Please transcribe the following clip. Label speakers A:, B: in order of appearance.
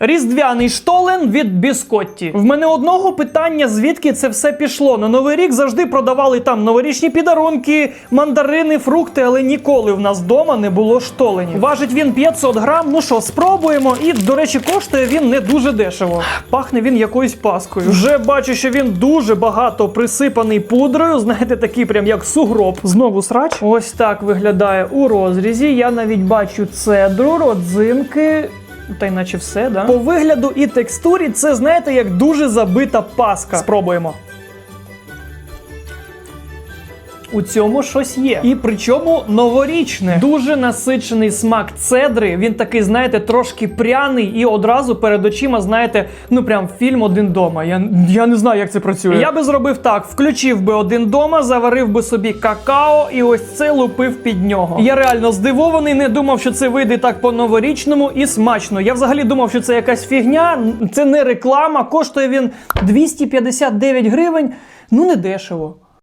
A: Різдвяний штолен від Біскотті. В мене одного питання, звідки це все пішло. На новий рік завжди продавали там новорічні підарунки, мандарини, фрукти, але ніколи в нас вдома не було штоленів. Важить він 500 грам. Ну що, спробуємо. І, до речі, коштує він не дуже дешево. Пахне він якоюсь паскою. Вже бачу, що він дуже багато присипаний пудрою. Знаєте, такий прям як сугроб. Знову срач. Ось так виглядає у розрізі. Я навіть бачу цедру, родзинки. Та й наче все, да? По вигляду і текстурі це, знаєте, як дуже забита паска. Спробуємо. У цьому щось є. І причому новорічне. Дуже насичений смак цедри. Він такий, знаєте, трошки пряний, і одразу перед очима, знаєте, ну прям фільм один дома. Я, я не знаю, як це працює. Я би зробив так: включив би один дома, заварив би собі какао і ось це лупив під нього. Я реально здивований, не думав, що це вийде так по-новорічному і смачно. Я взагалі думав, що це якась фігня, це не реклама. Коштує він 259 гривень. Ну не дешево.